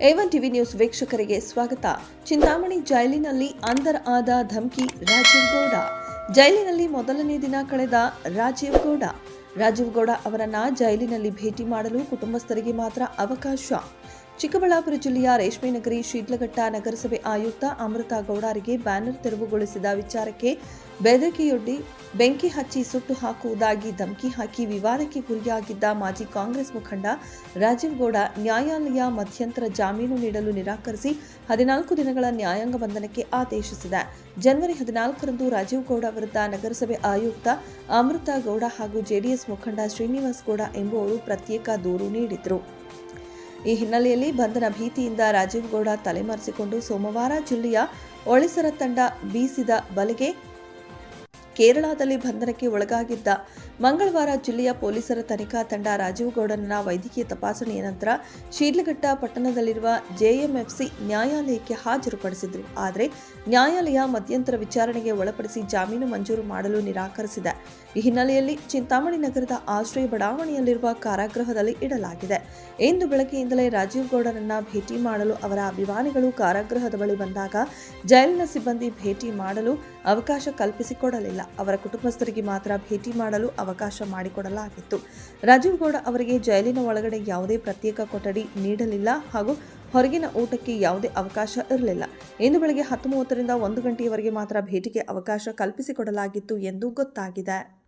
A one TV news ವೀಕ್ಷಕರಿಗೆ ಸ್ವಾಗತ. ಚಿಂತಾಮಣಿ ಜೈಲಿನಲ್ಲಿ ಅಂದರ್ ಆದ ಧಮಕಿ ರಾಜೀವ್ ಗೌಡ. ಜೈಲಿನಲ್ಲಿ ಮೊದಲನೇ ದಿನ ಕಳೆದ ರಾಜೀವ್ ಗೌಡ. ರಾಜೀವ್ ಗೌಡ ಅವರನ್ನ ಜೈಲಿನಲ್ಲಿ ಭೇಟಿ ಮಾಡಲು ಕುಟುಂಬಸ್ಥರಿಗೆ ಮಾತ್ರ ಅವಕಾಶ. ಚಿಕ್ಕಬಳ್ಳಾಪುರ ಜಿಲ್ಲೆಯ ರೇಷ್ಮೆ ನಗರಿ ಶಿಡ್ಲಘಟ್ಟ ನಗರಸಭೆ ಆಯುಕ್ತ ಅಮೃತ ಗೌಡರಿಗೆ ಬ್ಯಾನರ್ ತೆರವುಗೊಳಿಸಿದ ವಿಚಾರಕ್ಕೆ ಬೆದರಿಕೆಯೊಡ್ಡಿ ಬೆಂಕಿ ಹಚ್ಚಿ ಸುಟ್ಟು ಹಾಕುವುದಾಗಿ ಧಮಕಿ ಹಾಕಿ ವಿವಾದಕ್ಕೆ ಗುರಿಯಾಗಿದ್ದ ಮಾಜಿ ಕಾಂಗ್ರೆಸ್ ಮುಖಂಡ ರಾಜೀವ್ ಗೌಡ ನ್ಯಾಯಾಲಯ ಮಧ್ಯಂತರ ಜಾಮೀನು ನೀಡಲು ನಿರಾಕರಿಸಿ ಹದಿನಾಲ್ಕು ದಿನಗಳ ನ್ಯಾಯಾಂಗ ಬಂಧನಕ್ಕೆ ಆದೇಶಿಸಿದೆ. ಜನವರಿ ಹದಿನಾಲ್ಕರಂದು ರಾಜೀವ್ ಗೌಡ ವಿರುದ್ಧ ನಗರಸಭೆ ಆಯುಕ್ತ ಅಮೃತ ಗೌಡ ಹಾಗೂ ಜೆಡಿಎಸ್ ಮುಖಂಡ ಶ್ರೀನಿವಾಸ್ ಗೌಡ ಎಂಬುವರು ಪ್ರತ್ಯೇಕ ದೂರು ನೀಡಿದರು. ಈ ಹಿನ್ನೆಲೆಯಲ್ಲಿ ಬಂಧನ ಭೀತಿಯಿಂದ ರಾಜೀವ್ ಗೌಡ ತಲೆಮರೆಸಿಕೊಂಡು ಸೋಮವಾರ ಜಿಲ್ಲೆಯ ಒಳಿಸರ ತಂಡ ಬೀಸಿದ ಬಲೆಗೆ ಕೇರಳದಲ್ಲಿ ಬಂಧನಕ್ಕೆ ಒಳಗಾಗಿದ್ದ ಮಂಗಳವಾರ ಜಿಲ್ಲೆಯ ಪೊಲೀಸರ ತನಿಖಾ ತಂಡ ರಾಜೀವ್ ಗೌಡನ ವೈದ್ಯಕೀಯ ತಪಾಸಣೆಯ ನಂತರ ಶೀಡ್ಲಘಟ್ಟ ಪಟ್ಟಣದಲ್ಲಿರುವ ಜೆಎಂಎಫ್ಸಿ ನ್ಯಾಯಾಲಯಕ್ಕೆ ಹಾಜರುಪಡಿಸಿದ್ರು. ಆದರೆ ನ್ಯಾಯಾಲಯ ಮಧ್ಯಂತರ ವಿಚಾರಣೆಗೆ ಒಳಪಡಿಸಿ ಜಾಮೀನು ಮಂಜೂರು ಮಾಡಲು ನಿರಾಕರಿಸಿದೆ. ಈ ಹಿನ್ನೆಲೆಯಲ್ಲಿ ಚಿಂತಾಮಣಿ ನಗರದ ಆಶ್ರಯ ಬಡಾವಣೆಯಲ್ಲಿರುವ ಕಾರಾಗೃಹದಲ್ಲಿ ಇಡಲಾಗಿದೆ. ಇಂದು ಬೆಳಗ್ಗೆಯಿಂದಲೇ ರಾಜೀವ್ ಗೌಡರನ್ನ ಭೇಟಿ ಮಾಡಲು ಅವರ ಅಭಿಮಾನಿಗಳು ಕಾರಾಗೃಹದ ಬಳಿ ಬಂದಾಗ ಜೈಲಿನ ಸಿಬ್ಬಂದಿ ಭೇಟಿ ಮಾಡಲು ಅವಕಾಶ ಕಲ್ಪಿಸಿಕೊಡಲಿಲ್ಲ. ಅವರ ಕುಟುಂಬಸ್ಥರಿಗೆ ಮಾತ್ರ ಭೇಟಿ ಮಾಡಲು ಅವಕಾಶ ಮಾಡಿಕೊಡಲಾಗಿತ್ತು. ರಾಜೀವ್ ಗೌಡ ಅವರಿಗೆ ಜೈಲಿನ ಒಳಗಡೆ ಯಾವುದೇ ಪ್ರತ್ಯೇಕ ಕೊಠಡಿ ನೀಡಲಿಲ್ಲ ಹಾಗೂ ಹೊರಗಿನ ಊಟಕ್ಕೆ ಯಾವುದೇ ಅವಕಾಶ ಇರಲಿಲ್ಲ. ಇಂದು ಬೆಳಗ್ಗೆ ಹತ್ತು ಮೂವತ್ತರಿಂದ ಒಂದು ಗಂಟೆಯವರೆಗೆ ಮಾತ್ರ ಭೇಟಿಗೆ ಅವಕಾಶ ಕಲ್ಪಿಸಿಕೊಡಲಾಗಿತ್ತು ಎಂದು ಗೊತ್ತಾಗಿದೆ.